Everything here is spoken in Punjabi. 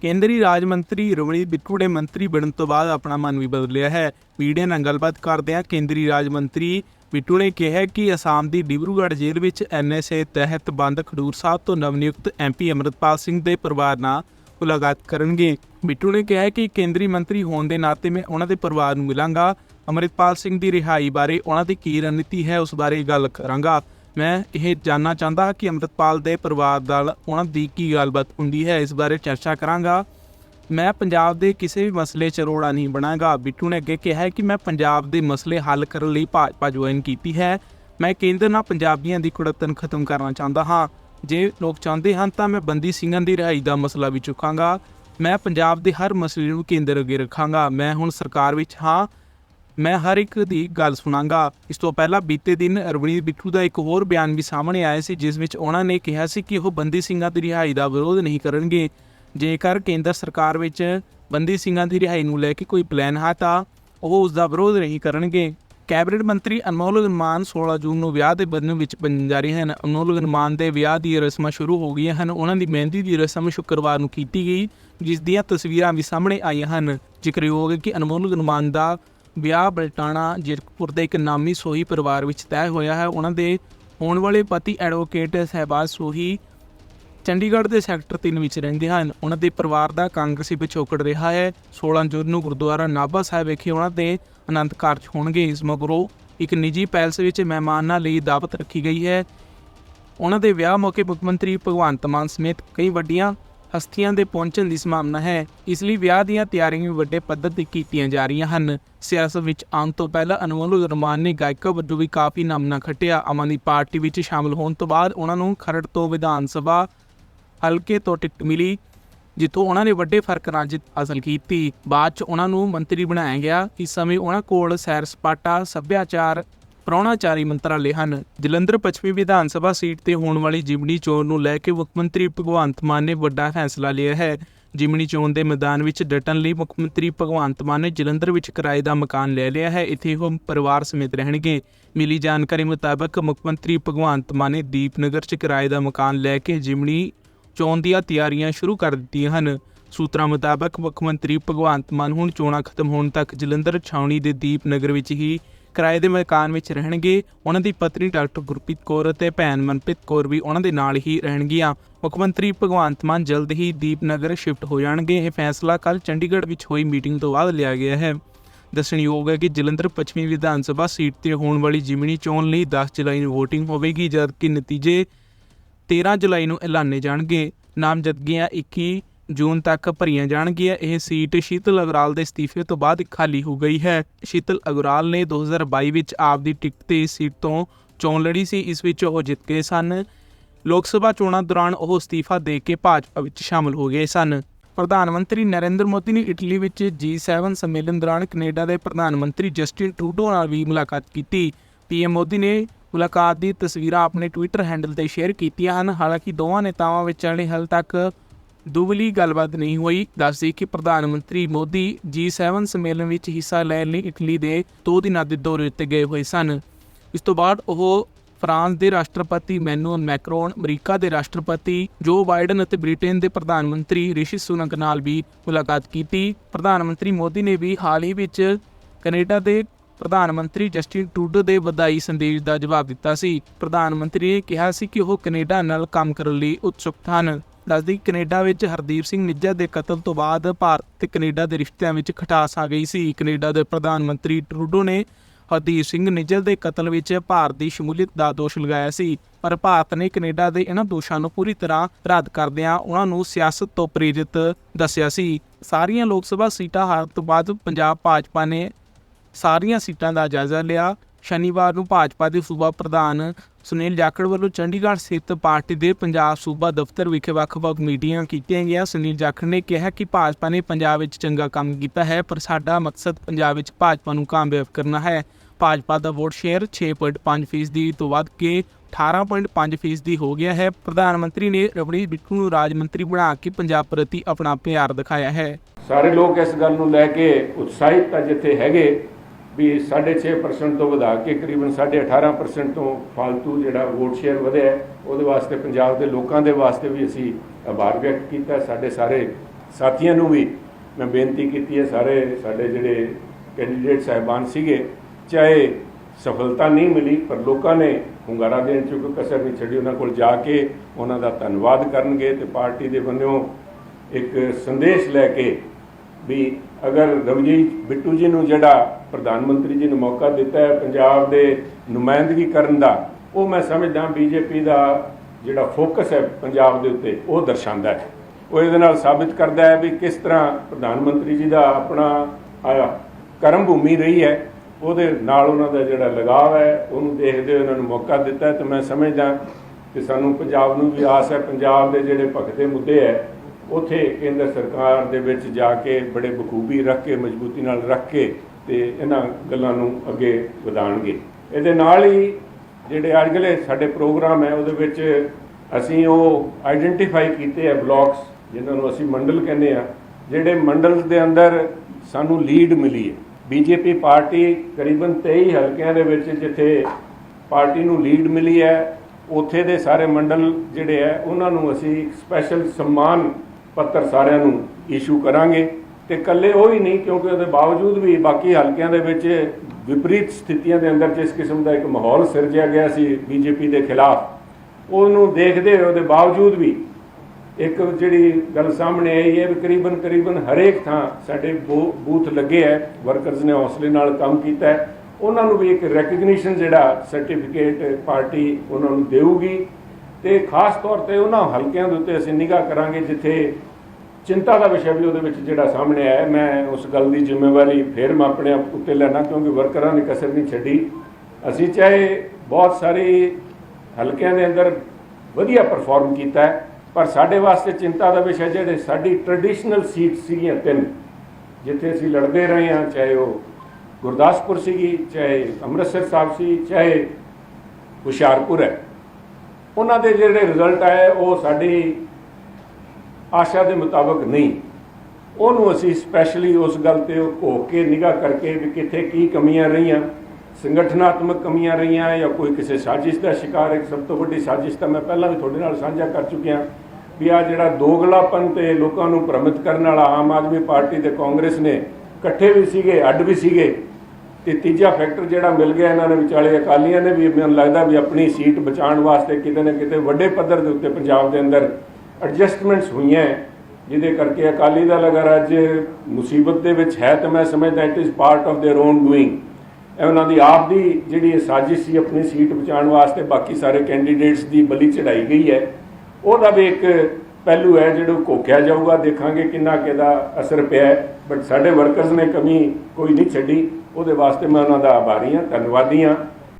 ਕੇਂਦਰੀ ਰਾਜ ਮੰਤਰੀ ਰਵਨੀਤ ਬਿੱਟੂ ਨੇ ਮੰਤਰੀ ਬਣਨ ਤੋਂ ਬਾਅਦ ਆਪਣਾ ਮਨ ਵੀ ਬਦਲਿਆ ਹੈ। ਮੀਡੀਆ ਨਾਲ ਗੱਲਬਾਤ ਕਰਦਿਆਂ ਕੇਂਦਰੀ ਰਾਜ ਮੰਤਰੀ ਬਿੱਟੂ ਨੇ ਕਿਹਾ ਕਿ ਅਸਾਮ ਦੀ ਡਿਬਰੂਗੜ੍ਹ ਜੇਲ੍ਹ ਵਿੱਚ ਐਨਐਸਏ ਤਹਿਤ ਬੰਦ ਖਡੂਰ ਸਾਹਿਬ ਤੋਂ ਨਵਨਿਯੁਕਤ ਐਮਪੀ ਅਮਰਤਪਾਲ ਸਿੰਘ ਦੇ ਪਰਿਵਾਰ ਨਾਲ ਮੁਲਾਕਾਤ ਕਰਨਗੇ। ਬਿੱਟੂ ਨੇ ਕਿਹਾ ਕਿ ਕੇਂਦਰੀ ਮੰਤਰੀ ਹੋਣ ਦੇ ਨਾਤੇ ਮੈਂ ਉਹਨਾਂ ਦੇ ਪਰਿਵਾਰ ਨੂੰ ਮਿਲਾਂਗਾ। ਅਮਰਿਤਪਾਲ ਸਿੰਘ ਦੀ ਰਿਹਾਈ ਬਾਰੇ ਉਹਨਾਂ ਦੀ ਕੀ ਰਣਨੀਤੀ ਹੈ ਉਸ ਬਾਰੇ ਗੱਲ ਕਰਾਂਗਾ। ਮੈਂ ਇਹ ਜਾਨਣਾ ਚਾਹੁੰਦਾ ਕਿ ਅੰਮ੍ਰਿਤਪਾਲ ਦੇ ਪਰਿਵਾਰ ਨਾਲ ਉਹਨਾਂ ਦੀ ਕੀ ਗੱਲਬਾਤ ਹੁੰਦੀ ਹੈ, ਇਸ ਬਾਰੇ ਚਰਚਾ ਕਰਾਂਗਾ। ਮੈਂ ਪੰਜਾਬ ਦੇ ਕਿਸੇ ਵੀ ਮਸਲੇ 'ਚ ਰੋੜਾ ਨਹੀਂ ਬਣਾਂਗਾ। ਬਿੱਟੂ ਨੇ ਅੱਗੇ ਕਿਹਾ ਕਿ ਮੈਂ ਪੰਜਾਬ ਦੇ ਮਸਲੇ ਹੱਲ ਕਰਨ ਲਈ ਭਾਜਪਾ ਜੁਆਇਨ ਕੀਤੀ ਹੈ। ਮੈਂ ਕੇਂਦਰ ਨਾਲ ਪੰਜਾਬੀਆਂ ਦੀ ਕੁੜੱਤਨ ਖਤਮ ਕਰਨਾ ਚਾਹੁੰਦਾ ਹਾਂ। ਜੇ ਲੋਕ ਚਾਹੁੰਦੇ ਹਨ ਤਾਂ ਮੈਂ ਬੰਦੀ ਸਿੰਘਾਂ ਦੀ ਰਿਹਾਈ ਦਾ ਮਸਲਾ ਵੀ ਚੁੱਕਾਂਗਾ। ਮੈਂ ਪੰਜਾਬ ਦੇ ਹਰ ਮਸਲੇ ਨੂੰ ਕੇਂਦਰ ਅੱਗੇ ਰੱਖਾਂਗਾ। ਮੈਂ ਹੁਣ ਸਰਕਾਰ ਵਿੱਚ ਹਾਂ। ਮੈਂ ਹਰ ਇੱਕ ਦੀ ਗੱਲ ਸੁਣਾਂਗਾ। ਇਸ ਤੋਂ ਪਹਿਲਾਂ ਬੀਤੇ ਦਿਨ ਰਵਨੀਤ ਬਿੱਟੂ ਦਾ ਇੱਕ ਹੋਰ ਬਿਆਨ ਵੀ ਸਾਹਮਣੇ ਆਇਆ ਸੀ, ਜਿਸ ਵਿੱਚ ਉਹਨਾਂ ਨੇ ਕਿਹਾ ਸੀ ਕਿ ਉਹ ਬੰਦੀ ਸਿੰਘਾਂ ਦੀ ਰਿਹਾਈ ਦਾ ਵਿਰੋਧ ਨਹੀਂ ਕਰਨਗੇ। ਜੇਕਰ ਕੇਂਦਰ ਸਰਕਾਰ ਵਿੱਚ ਬੰਦੀ ਸਿੰਘਾਂ ਦੀ ਰਿਹਾਈ ਨੂੰ ਲੈ ਕੇ ਕੋਈ ਪਲਾਨ ਹੈ ਤਾਂ ਉਹ ਉਸ ਦਾ ਵਿਰੋਧ ਨਹੀਂ ਕਰਨਗੇ। ਕੈਬਨਿਟ ਮੰਤਰੀ ਅਨਮੋਲ ਗਨਮਾਨ 16 ਜੂਨ ਨੂੰ ਵਿਆਹ ਦੇ ਬੰਧਨ ਵਿੱਚ ਬਣ ਜਾ ਰਹੇ ਹਨ। ਅਨਮੋਲ ਗਨਮਾਨ ਦੇ ਵਿਆਹ ਦੀ ਰਸਮਾਂ ਸ਼ੁਰੂ ਹੋ ਗਈਆਂ ਹਨ। ਉਹਨਾਂ ਦੀ ਮਹਿੰਦੀ ਦੀ ਰਸਮ ਸ਼ੁੱਕਰਵਾਰ ਨੂੰ ਕੀਤੀ ਗਈ, ਜਿਸ ਦੀਆਂ ਤਸਵੀਰਾਂ ਵੀ ਸਾਹਮਣੇ ਆਈਆਂ ਹਨ। ਜ਼ਿਕਰਯੋਗ ਹੈ ਕਿ ਅਨਮੋਲ ਗਨਮਾਨ ਦਾ ਵਿਆਹ ਬਲਟਾਣਾ ਜੀਰਕਪੁਰ ਦੇ ਇੱਕ ਨਾਮੀ ਸੋਹੀ ਪਰਿਵਾਰ ਵਿੱਚ ਤੈਅ ਹੋਇਆ ਹੈ। ਉਹਨਾਂ ਦੇ ਹੋਣ ਵਾਲੇ ਪਤੀ ਐਡਵੋਕੇਟ ਸਹਿਬਾਜ਼ ਸੋਹੀ ਚੰਡੀਗੜ੍ਹ ਦੇ ਸੈਕਟਰ 3 ਵਿੱਚ ਰਹਿੰਦੇ ਹਨ। ਉਹਨਾਂ ਦੇ ਪਰਿਵਾਰ ਦਾ ਕਾਂਗਰਸੀ ਪਿਛੋਕੜ ਰਿਹਾ ਹੈ। 16 ਜੂਨ ਨੂੰ ਗੁਰਦੁਆਰਾ ਨਾਭਾ ਸਾਹਿਬ ਵਿਖੇ ਉਹਨਾਂ ਦੇ ਅਨੰਤ ਕਾਰਜ ਹੋਣਗੇ। ਇਸ ਮਗਰੋਂ ਇੱਕ ਨਿੱਜੀ ਪੈਲਸ ਵਿੱਚ ਮਹਿਮਾਨਾਂ ਲਈ ਦਾਵਤ ਰੱਖੀ ਗਈ ਹੈ। ਉਹਨਾਂ ਦੇ ਵਿਆਹ ਮੌਕੇ ਮੁੱਖ ਮੰਤਰੀ ਭਗਵੰਤ ਮਾਨ ਸਮੇਤ ਕਈ ਵੱਡੀਆਂ ਹਸਤੀਆਂ ਦੇ ਪਹੁੰਚਣ ਦੀ ਸੰਭਾਵਨਾ ਹੈ। ਇਸ ਲਈ ਵਿਆਹ ਦੀਆਂ ਤਿਆਰੀਆਂ ਵੀ ਵੱਡੇ ਪੱਧਰ ਤੇ ਕੀਤੀਆਂ ਜਾ ਰਹੀਆਂ ਹਨ। ਸਿਆਸਤ ਵਿੱਚ ਆਉਣ ਤੋਂ ਪਹਿਲਾਂ ਅਨਮੋਲ ਗਰਮਾਨ ਨੇ ਗਾਇਕਾ ਵਜੋਂ ਵੀ ਕਾਫੀ ਨਾਮਨਾ ਖੱਟਿਆ। ਆਮ ਆਦਮੀ ਪਾਰਟੀ ਵਿੱਚ ਸ਼ਾਮਲ ਹੋਣ ਤੋਂ ਬਾਅਦ ਉਹਨਾਂ ਨੂੰ ਖਰੜ ਤੋਂ ਵਿਧਾਨ ਸਭਾ ਹਲਕੇ ਤੋਂ ਟਿਕਟ ਮਿਲੀ, ਜਿੱਥੋਂ ਉਹਨਾਂ ਨੇ ਵੱਡੇ ਫ਼ਰਕ ਨਾਲ ਜਿੱਤ ਹਾਸਲ ਕੀਤੀ। ਬਾਅਦ ਚ ਉਹਨਾਂ ਨੂੰ ਮੰਤਰੀ ਬਣਾਇਆ ਗਿਆ। ਇਸ ਸਮੇਂ ਉਹਨਾਂ ਕੋਲ ਸੈਰ ਸਪਾਟਾ, ਸੱਭਿਆਚਾਰ ਪ੍ਰਾਹੁਣਾਚਾਰੀ ਮੰਤਰਾਲੇ ਹਨ। ਜਲੰਧਰ ਪੱਛਮੀ ਵਿਧਾਨ ਸਭਾ ਸੀਟ ਤੇ ਹੋਣ ਵਾਲੀ ਜਿਮਨੀ ਚੋਣ ਨੂੰ ਲੈ ਕੇ ਮੁੱਖ ਮੰਤਰੀ ਭਗਵੰਤ ਮਾਨ ਨੇ ਵੱਡਾ ਫੈਸਲਾ ਲਿਆ ਹੈ। ਜਿਮਨੀ ਚੋਣ ਦੇ ਮੈਦਾਨ ਵਿੱਚ ਡਟਣ ਲਈ ਮੁੱਖ ਮੰਤਰੀ ਭਗਵੰਤ ਮਾਨ ਨੇ ਜਲੰਧਰ ਵਿੱਚ ਕਿਰਾਏ ਦਾ ਮਕਾਨ ਲੈ ਲਿਆ ਹੈ। ਇੱਥੇ ਉਹ ਪਰਿਵਾਰ ਸਮੇਤ ਰਹਿਣਗੇ। ਮਿਲੀ ਜਾਣਕਾਰੀ ਮੁਤਾਬਕ ਮੁੱਖ ਮੰਤਰੀ ਭਗਵੰਤ ਮਾਨ ਨੇ ਦੀਪਨਗਰ 'ਚ ਕਿਰਾਏ ਦਾ ਮਕਾਨ ਲੈ ਕੇ ਜਿਮਨੀ ਚੋਣ ਦੀਆਂ ਤਿਆਰੀਆਂ ਸ਼ੁਰੂ ਕਰ ਦਿੱਤੀਆਂ ਹਨ। ਸੂਤਰਾਂ ਮੁਤਾਬਕ ਮੁੱਖ ਮੰਤਰੀ ਭਗਵੰਤ ਮਾਨ ਹੁਣ ਚੋਣਾਂ ਖਤਮ ਹੋਣ ਤੱਕ ਜਲੰਧਰ ਛਾਉਣੀ ਦੇ ਦੀਪਨਗਰ ਵਿੱਚ ਹੀ ਕਿਰਾਏ ਦੇ ਮਕਾਨ ਵਿੱਚ ਰਹਿਣਗੇ। ਉਹਨਾਂ ਦੀ ਪਤਨੀ ਡਾਕਟਰ ਗੁਰਪ੍ਰੀਤ ਕੌਰ ਅਤੇ ਭੈਣ ਮਨਪ੍ਰੀਤ ਕੌਰ ਵੀ ਉਹਨਾਂ ਦੇ ਨਾਲ ਹੀ ਰਹਿਣਗੀਆਂ। ਮੁੱਖ ਮੰਤਰੀ ਭਗਵੰਤ ਮਾਨ ਜਲਦ ਹੀ ਦੀਪਨਗਰ ਸ਼ਿਫਟ ਹੋ ਜਾਣਗੇ। ਇਹ ਫੈਸਲਾ ਕੱਲ ਚੰਡੀਗੜ੍ਹ ਵਿੱਚ ਹੋਈ ਮੀਟਿੰਗ ਤੋਂ ਬਾਅਦ ਲਿਆ ਗਿਆ ਹੈ। ਦੱਸਣਯੋਗ ਹੈ ਕਿ ਜਲੰਧਰ ਪੱਛਮੀ ਵਿਧਾਨ ਸਭਾ ਸੀਟ ਤੇ ਹੋਣ ਵਾਲੀ ਜਿਮਨੀ ਚੋਣ ਲਈ 10 ਜੁਲਾਈ ਨੂੰ VOTING ਹੋਵੇਗੀ, ਜਦਕਿ ਨਤੀਜੇ 13 ਜੁਲਾਈ ਨੂੰ ਐਲਾਨੇ ਜਾਣਗੇ। ਨਾਮਜ਼ਦਗੀਆਂ 21 ਜੂਨ ਤੱਕ ਭਰੀਆਂ ਜਾਣਗੀਆਂ। ਇਹ ਸੀਟ ਸ਼ੀਤਲ ਅਗਰਾਲ ਦੇ ਅਸਤੀਫੇ ਤੋਂ ਬਾਅਦ ਖਾਲੀ ਹੋ ਗਈ ਹੈ। ਸ਼ੀਤਲ ਅਗਰਾਲ ਨੇ 2022 ਵਿੱਚ ਆਪ ਦੀ ਟਿਕਟ ਤੇ ਇਸ ਸੀਟ ਤੋਂ ਚੋਣ ਲੜੀ ਸੀ। ਇਸ ਵਿੱਚ ਉਹ ਜਿੱਤ ਗਏ ਸਨ। ਲੋਕ ਸਭਾ ਚੋਣਾਂ ਦੌਰਾਨ ਉਹ ਅਸਤੀਫਾ ਦੇ ਕੇ ਭਾਜਪਾ ਵਿੱਚ ਸ਼ਾਮਲ ਹੋ ਗਏ ਸਨ। ਪ੍ਰਧਾਨ ਮੰਤਰੀ ਨਰਿੰਦਰ ਮੋਦੀ ਨੇ ਇਟਲੀ ਵਿੱਚ G7 ਸੰਮੇਲਨ ਦੌਰਾਨ ਕੈਨੇਡਾ ਦੇ ਪ੍ਰਧਾਨ ਮੰਤਰੀ ਜਸਟਿਨ ਟਰੂਡੋ ਨਾਲ ਵੀ ਮੁਲਾਕਾਤ ਕੀਤੀ। ਪੀਐਮ ਮੋਦੀ ਨੇ ਮੁਲਾਕਾਤ ਦੀ ਤਸਵੀਰਾਂ ਆਪਣੇ ਟਵਿੱਟਰ ਹੈਂਡਲ ਤੇ ਸ਼ੇਅਰ ਕੀਤੀਆਂ ਹਨ। ਹਾਲਾਂਕਿ ਦੋਵਾਂ ਨੇਤਾਵਾਂ ਵਿਚਾਲੇ ਹਾਲ ਤੱਕ ਦੁਬਲੀ ਗੱਲਬਾਤ ਨਹੀਂ ਹੋਈ। ਦੱਸਦੀ ਕਿ ਪ੍ਰਧਾਨ ਮੰਤਰੀ ਮੋਦੀ G7 ਸੰਮੇਲਨ ਵਿੱਚ ਹਿੱਸਾ ਲੈਣ ਲਈ ਇਟਲੀ ਦੇ ਦੋ ਦਿਨਾਂ ਦੇ ਦੌਰੇ ਉੱਤੇ ਗਏ ਹੋਏ ਸਨ। ਇਸ ਤੋਂ ਬਾਅਦ ਉਹ ਫਰਾਂਸ ਦੇ ਰਾਸ਼ਟਰਪਤੀ ਮੈਨੂਅਲ ਮੈਕਰੋਨ, ਅਮਰੀਕਾ ਦੇ ਰਾਸ਼ਟਰਪਤੀ ਜੋ ਬਾਈਡਨ ਅਤੇ ਬ੍ਰਿਟੇਨ ਦੇ ਪ੍ਰਧਾਨ ਮੰਤਰੀ ਰਿਸ਼ੀ ਸੁਨਕ ਨਾਲ ਵੀ ਮੁਲਾਕਾਤ ਕੀਤੀ। ਪ੍ਰਧਾਨ ਮੰਤਰੀ ਮੋਦੀ ਨੇ ਵੀ ਹਾਲ ਹੀ ਵਿੱਚ ਕੈਨੇਡਾ ਦੇ ਪ੍ਰਧਾਨ ਮੰਤਰੀ ਜਸਟਿਨ ਟਰੂਡੋ ਦੇ ਵਧਾਈ ਸੰਦੇਸ਼ ਦਾ ਜਵਾਬ ਦਿੱਤਾ ਸੀ। ਪ੍ਰਧਾਨ ਮੰਤਰੀ ਨੇ ਕਿਹਾ ਸੀ ਕਿ ਉਹ ਕੈਨੇਡਾ ਨਾਲ ਕੰਮ ਕਰਨ ਲਈ ਉਤਸੁਕ ਹਨ। ਦੱਸਦੀ, ਕੈਨੇਡਾ ਵਿੱਚ ਹਰਦੀਪ ਸਿੰਘ ਨਿੱਜਰ ਦੇ ਕਤਲ ਤੋਂ ਬਾਅਦ ਭਾਰਤ ਤੇ ਕੈਨੇਡਾ ਦੇ ਰਿਸ਼ਤਿਆਂ ਵਿੱਚ ਖਟਾਸ ਆ ਗਈ ਸੀ। ਕੈਨੇਡਾ ਦੇ ਪ੍ਰਧਾਨ ਮੰਤਰੀ ਟਰੂਡੋ ਨੇ ਹਰਦੀਪ ਸਿੰਘ ਨਿੱਜਰ ਦੇ ਕਤਲ ਵਿੱਚ ਭਾਰਤ ਦੀ ਸ਼ਮੂਲੀਅਤ ਦਾ ਦੋਸ਼ ਲਗਾਇਆ ਸੀ। ਪਰ ਭਾਰਤ ਨੇ ਕੈਨੇਡਾ ਦੇ ਇਹਨਾਂ ਦੋਸ਼ਾਂ ਨੂੰ ਪੂਰੀ ਤਰ੍ਹਾਂ ਰੱਦ ਕਰਦਿਆਂ ਉਹਨਾਂ ਨੂੰ ਸਿਆਸਤ ਤੋਂ ਪ੍ਰੇਰਿਤ ਦੱਸਿਆ ਸੀ। ਸਾਰੀਆਂ ਲੋਕ ਸਭਾ ਸੀਟਾਂ ਹਾਰਨ ਤੋਂ ਬਾਅਦ ਪੰਜਾਬ ਭਾਜਪਾ ਨੇ ਸਾਰੀਆਂ ਸੀਟਾਂ ਦਾ ਜਾਇਜ਼ਾ ਲਿਆ। ਸ਼ਨੀਵਾਰ ਨੂੰ ਭਾਜਪਾ ਦੇ ਸੂਬਾ ਪ੍ਰਧਾਨ ਸੁਨੀਲ ਜਾਖੜ ਵੱਲੋਂ ਚੰਡੀਗੜ੍ਹ ਸਥਿਤ ਪਾਰਟੀ ਦੇ ਪੰਜਾਬ ਸੂਬਾ ਦਫ਼ਤਰ ਵਿਖੇ ਵੱਖ-ਵੱਖ ਮੀਟਿੰਗਾਂ ਕੀਤੀਆਂ ਗਈਆਂ। ਸੁਨੀਲ ਜਾਖੜ ਨੇ ਕਿਹਾ ਕਿ ਭਾਜਪਾ ਨੇ ਪੰਜਾਬ ਵਿੱਚ ਚੰਗਾ ਕੰਮ ਕੀਤਾ ਹੈ, ਪਰ ਸਾਡਾ ਮਕਸਦ ਪੰਜਾਬ ਵਿੱਚ ਭਾਜਪਾ ਨੂੰ ਕਾਮਯਾਬ ਕਰਨਾ ਹੈ। ਭਾਜਪਾ ਦਾ ਵੋਟ ਸ਼ੇਅਰ 6.5% ਦੀ ਤੋਂ ਵੱਧ ਕੇ 18.5% ਦੀ ਹੋ ਗਿਆ ਹੈ। ਪ੍ਰਧਾਨ ਮੰਤਰੀ ਨੇ ਰਵਨੀਤ ਬਿੱਟੂ ਨੂੰ ਰਾਜ ਮੰਤਰੀ ਬਣਾ ਕੇ ਪੰਜਾਬ ਪ੍ਰਤੀ ਆਪਣਾ ਪਿਆਰ ਦਿਖਾਇਆ ਹੈ। ਸਾਰੇ ਲੋਕ ਇਸ ਗੱਲ ਨੂੰ ਲੈ ਕੇ ਉਤਸ਼ਾਹਿਤ ਤਾਂ ਜਿੱਥੇ ਹੈਗੇ। ਵੀ 6.5% ਤੋਂ ਵਧਾ ਕੇ ਕਰੀਬਨ 18.5% ਤੋਂ ਫालतू ਜਿਹੜਾ ਵੋਟ ਸ਼ੇਅਰ ਵਧਿਆ ਉਹਦੇ ਵਾਸਤੇ ਪੰਜਾਬ ਦੇ ਲੋਕਾਂ ਦੇ ਵਾਸਤੇ ਵੀ ਅਸੀਂ ਆਭਾਰ ਵਿਅਕਤ ਕੀਤਾ ਸਾਡੇ ਸਾਰੇ ਸਾਥੀਆਂ ਨੂੰ ਵੀ ਮੈਂ ਬੇਨਤੀ ਕੀਤੀ ਹੈ, ਸਾਰੇ ਸਾਡੇ ਜਿਹੜੇ ਕੈਂਡੀਡੇਟ ਸਾਹਿਬਾਨ ਸੀਗੇ, ਚਾਹੇ ਸਫਲਤਾ ਨਹੀਂ ਮਿਲੀ, ਪਰ ਲੋਕਾਂ ਨੇ ਹੁੰਗਾਰਾ ਦੇਣ ਚ ਕੋਈ ਕਸਰ ਨਹੀਂ ਛੱਡੀ, ਉਹਨਾਂ ਕੋਲ ਜਾ ਕੇ ਉਹਨਾਂ ਦਾ ਧੰਨਵਾਦ ਕਰਨਗੇ ਤੇ ਪਾਰਟੀ ਦੇ ਵੱਲੋਂ ਇੱਕ ਸੰਦੇਸ਼ ਲੈ ਕੇ ਵੀ ਅਗਰ ਰਵਜੀਤ ਬਿੱਟੂ ਜੀ ਨੂੰ ਜਿਹੜਾ ਪ੍ਰਧਾਨ ਮੰਤਰੀ ਜੀ ਨੇ ਮੌਕਾ ਦਿੱਤਾ ਹੈ ਪੰਜਾਬ ਦੇ ਨੁਮਾਇੰਦਗੀ ਕਰਨ ਦਾ ਉਹ ਮੈਂ ਸਮਝਦਾ ਬੀਜੇਪੀ ਦਾ ਜਿਹੜਾ ਫੋਕਸ ਹੈ ਪੰਜਾਬ ਦੇ ਉੱਤੇ ਉਹ ਦਰਸਾਉਂਦਾ ਹੈ। ਉਹ ਇਹਦੇ ਨਾਲ ਸਾਬਿਤ ਕਰਦਾ ਹੈ ਵੀ ਕਿਸ ਤਰ੍ਹਾਂ ਪ੍ਰਧਾਨ ਮੰਤਰੀ ਜੀ ਦਾ ਆਪਣਾ ਆਹ, ਕਰਮ ਭੂਮੀ ਰਹੀ ਹੈ ਉਹਦੇ ਨਾਲ ਉਹਨਾਂ ਦਾ ਜਿਹੜਾ ਲਗਾਵ ਹੈ ਉਹਨੂੰ ਦੇਖਦੇ ਹੋਏ ਉਹਨਾਂ ਨੂੰ ਮੌਕਾ ਦਿੱਤਾ ਹੈ। ਤੇ ਮੈਂ ਸਮਝਦਾ ਕਿ ਸਾਨੂੰ ਪੰਜਾਬ ਨੂੰ ਵੀ ਆਸ ਹੈ ਪੰਜਾਬ ਦੇ ਜਿਹੜੇ ਭਖਦੇ ਮੁੱਦੇ ਹੈ ਉਥੇ ਕੇਂਦਰ ਸਰਕਾਰ ਦੇ ਵਿੱਚ ਜਾ ਕੇ ਬੜੇ ਬਖੂਬੀ ਰੱਖ ਕੇ, ਮਜ਼ਬੂਤੀ ਨਾਲ ਰੱਖ ਕੇ ਤੇ ਇਹਨਾਂ ਗੱਲਾਂ ਨੂੰ ਅੱਗੇ ਵਧਾਣਗੇ ਇਹਦੇ ਨਾਲ ਹੀ ਜਿਹੜੇ ਅੱਜ ਕੱਲ੍ਹ ਸਾਡੇ ਪ੍ਰੋਗਰਾਮ ਹੈ, ਉਹਦੇ ਵਿੱਚ ਅਸੀਂ ਉਹ ਆਈਡੈਂਟੀਫਾਈ ਕੀਤੇ ਆ ਬਲਾਕਸ ਜਿਨ੍ਹਾਂ ਨੂੰ ਅਸੀਂ ਮੰਡਲ ਕਹਿੰਦੇ ਆ, ਜਿਹੜੇ ਮੰਡਲ ਦੇ ਅੰਦਰ ਸਾਨੂੰ ਲੀਡ ਮਿਲੀ ਹੈ। ਬੀਜੇਪੀ ਪਾਰਟੀ ਕਰੀਬਨ 23 ਹਲਕਿਆਂ ਦੇ ਵਿੱਚ ਜਿੱਥੇ ਪਾਰਟੀ ਨੂੰ ਲੀਡ ਮਿਲੀ ਹੈ, ਉੱਥੇ ਦੇ ਸਾਰੇ ਮੰਡਲ ਜਿਹੜੇ ਹੈ, ਉਹਨਾਂ ਨੂੰ ਅਸੀਂ ਸਪੈਸ਼ਲ ਸਨਮਾਨ ਪੱਤਰ ਸਾਰਿਆਂ ਨੂੰ ਇਸ਼ੂ ਕਰਾਂਗੇ। ਤੇ ਇਕੱਲੇ ਉਹ ਹੀ ਨਹੀਂ, ਕਿਉਂਕਿ ਉਹਦੇ ਬਾਵਜੂਦ ਵੀ ਬਾਕੀ ਹਲਕਿਆਂ ਦੇ ਵਿੱਚ ਵਿਪਰੀਤ ਸਥਿਤੀਆਂ ਦੇ ਅੰਦਰ ਜਿਸ ਕਿਸਮ ਦਾ ਇੱਕ ਮਾਹੌਲ ਸਿਰਜਿਆ ਗਿਆ ਸੀ ਬੀਜੇਪੀ ਦੇ ਖਿਲਾਫ, ਉਹਨੂੰ ਦੇਖਦੇ ਹੋਏ ਉਹਦੇ ਬਾਵਜੂਦ ਵੀ ਇੱਕ ਜਿਹੜੀ ਗੱਲ ਸਾਹਮਣੇ ਆਈ ਹੈ ਵੀ ਕਰੀਬਨ ਕਰੀਬਨ ਹਰੇਕ ਥਾਂ ਸਾਡੇ ਬੂ- ਬੂਥ ਲੱਗੇ ਹੈ ਵਰਕਰਸ ਨੇ ਹੌਸਲੇ ਨਾਲ ਕੰਮ ਕੀਤਾ ਹੈ। ਉਹਨਾਂ ਨੂੰ ਵੀ ਇੱਕ ਰੈਕਗਨੀਸ਼ਨ ਜਿਹੜਾ ਸਰਟੀਫਿਕੇਟ ਪਾਰਟੀ ਉਹਨਾਂ ਨੂੰ ਦੇਊਗੀ। ਤੇ ਖਾਸ ਤੌਰ ਤੇ ਉਹਨਾਂ ਹਲਕਿਆਂ ਦੇ ਉੱਤੇ ਅਸੀਂ ਨਿਗਾਹ ਕਰਾਂਗੇ ਜਿੱਥੇ ਚਿੰਤਾ ਦਾ ਵਿਸ਼ਾ ਵੀ ਉਹਦੇ ਵਿੱਚ ਜਿਹੜਾ ਸਾਹਮਣੇ ਆਇਆ ਮੈਂ ਉਸ ਗੱਲ ਦੀ ਜ਼ਿੰਮੇਵਾਰੀ ਫੇਰ ਮੈਂ ਆਪਣੇ ਆਪ ਉੱਤੇ ਲੈਣਾ ਕਿਉਂਕਿ ਵਰਕਰਾਂ ਨੇ ਕਸਰ ਨਹੀਂ ਛੱਡੀ। ਅਸੀਂ ਚਾਹੇ ਬਹੁਤ ਸਾਰੇ ਹਲਕਿਆਂ ਦੇ ਅੰਦਰ ਵਧੀਆ ਪਰਫਾਰਮ ਕੀਤਾ ਪਰ ਸਾਡੇ ਵਾਸਤੇ ਚਿੰਤਾ ਦਾ ਵਿਸ਼ਾ ਜਿਹੜੇ ਸਾਡੀ ਟ੍ਰੈਡੀਸ਼ਨਲ ਸੀਟ ਸੀਗੀਆਂ ਤਿੰਨ, ਜਿੱਥੇ ਅਸੀਂ ਲੜਦੇ ਰਹੇ ਹਾਂ, ਚਾਹੇ ਉਹ ਗੁਰਦਾਸਪੁਰ ਸੀਗੀ, ਚਾਹੇ ਅੰਮ੍ਰਿਤਸਰ ਸਾਹਿਬ ਸੀ, ਚਾਹੇ ਹੁਸ਼ਿਆਰਪੁਰ ਹੈ। ਉਹਨਾਂ ਦੇ ਜਿਹੜੇ ਰਿਜ਼ਲਟ ਆਏ, ਉਹ ਸਾਡੀ ਆਸ਼ਾ ਦੇ ਮੁਤਾਬਕ ਨਹੀਂ। ਉਹਨੂੰ ਅਸੀਂ ਸਪੈਸ਼ਲੀ ਉਸ ਗੱਲ ਤੇ ਹੋ ਕੇ, ਨਿਗਾਹ ਕਰਕੇ ਵੀ ਕਿੱਥੇ ਕੀ ਕਮੀਆਂ ਰਹੀਆਂ, ਸੰਗਠਨਾਤਮਕ ਕਮੀਆਂ ਰਹੀਆਂ ਜਾਂ ਕੋਈ ਕਿਸੇ ਸਾਜ਼ਿਸ਼ ਦਾ ਸ਼ਿਕਾਰ ਇੱਕ ਸਭ ਤੋਂ ਵੱਡੀ ਸਾਜ਼ਿਸ਼ ਤਾਂ ਮੈਂ ਪਹਿਲਾਂ ਵੀ ਤੁਹਾਡੇ ਨਾਲ ਸਾਂਝਾ ਕਰ ਚੁੱਕਿਆ ਵੀ ਆ ਜਿਹੜਾ ਦੋਗਲਾਪਨ ਤੇ ਲੋਕਾਂ ਨੂੰ ਭ੍ਰਮਿਤ ਕਰਨ ਵਾਲਾ ਆਮ ਆਦਮੀ ਪਾਰਟੀ ਤੇ ਕਾਂਗਰਸ ਨੇ, ਇਕੱਠੇ ਵੀ ਸੀਗੇ, ਅੱਡ ਵੀ ਸੀਗੇ। ਤੇ ਤੀਜਾ ਫੈਕਟਰ ਜਿਹੜਾ ਮਿਲ ਗਿਆ ਇਹਨਾਂ ਨੇ ਵਿਚਾਲੇ ਅਕਾਲੀਆਂ ਨੇ ਵੀ ਮੈਨੂੰ ਲੱਗਦਾ ਵੀ ਆਪਣੀ ਸੀਟ ਬਚਾਉਣ ਵਾਸਤੇ ਕਿਤੇ ਨਾ ਕਿਤੇ ਵੱਡੇ ਪੱਧਰ ਦੇ ਉੱਤੇ ਪੰਜਾਬ ਦੇ ਅੰਦਰ ਐਡਜਸਟਮੈਂਟਸ ਹੋਈਆਂ ਹੈ, ਜਿਹਦੇ ਕਰਕੇ ਅਕਾਲੀ ਦਲ ਅਗਰ ਅੱਜ ਮੁਸੀਬਤ ਦੇ ਵਿੱਚ ਹੈ ਤਾਂ ਮੈਂ ਸਮਝਦਾ it is part of their own doing ਇਹ ਉਹਨਾਂ ਦੀ ਆਪ ਦੀ ਜਿਹੜੀ ਇਹ ਸਾਜ਼ਿਸ਼ ਸੀ ਆਪਣੀ ਸੀਟ ਬਚਾਉਣ ਵਾਸਤੇ ਬਾਕੀ ਸਾਰੇ ਕੈਂਡੀਡੇਟਸ ਦੀ ਬਲੀ ਚੜਾਈ ਗਈ ਹੈ ਉਹਦਾ ਵੀ ਇੱਕ ਪਹਿਲੂ ਹੈ ਜਿਹੜਾ ਘੋਖਿਆ ਜਾਊਗਾ ਦੇਖਾਂਗੇ ਕਿੰਨਾ ਕਿਹਦਾ ਅਸਰ ਪਿਆ ਬਟ ਸਾਡੇ ਵਰਕਰਸ ਨੇ ਕਮੀ ਕੋਈ ਨਹੀਂ ਛੱਡੀ, ਉਹਦੇ ਵਾਸਤੇ ਮੈਂ ਉਹਨਾਂ ਦਾ ਆਭਾਰੀ ਹਾਂ, ਧੰਨਵਾਦੀ ਹਾਂ।